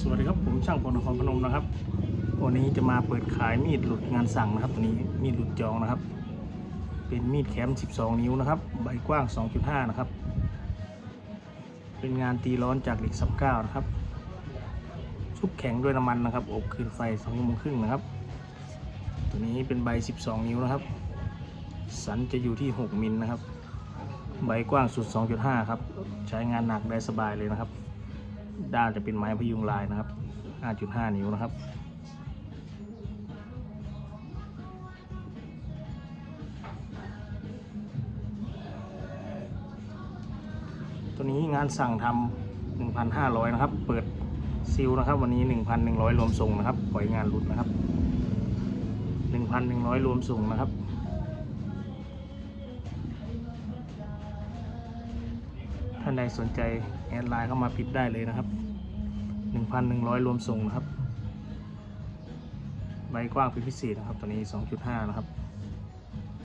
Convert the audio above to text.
สวัสดีครับผมช่างพลนครพนมนะครับ วันนี้จะมาเปิดขายมีดหลุดงานสั่งนะครับตัวนี้มีดหลุดจองนะครับ เป็นมีดแคม 12 นิ้วนะครับ ใบกว้าง 2.5 นะครับ เป็นงานตีร้อนจากเหล็ก39นะครับ ชุบแข็งด้วยน้ำมันนะครับ อบคืนไฟ2ชั่วโมงครึ่งนะครับ ตัวนี้เป็นใบ 12 นิ้วนะครับ สันจะอยู่ที่ 6 มิลนะครับ ใบกว้างสุด 2.5 ครับ ใช้งานหนักได้สบายเลยนะครับ ด้านจะเป็นไม้พยุงลายนะครับ 5.5 นิ้วนะครับ ตัวนี้งานสั่งทำ1,500 นะครับ เปิดซิลนะครับ วันนี้ 1,100 รวมส่งนะครับ ปล่อยงานหลุดนะครับ 1,100 รวมส่งนะครับ ท่านใดสนใจแอดไลน์เข้ามาพิดได้เลยนะครับ 1,100 รวมส่งนะครับ ใบกว้างเป็นพิเศษนะครับ ตัวนี้ 2.5 นะครับ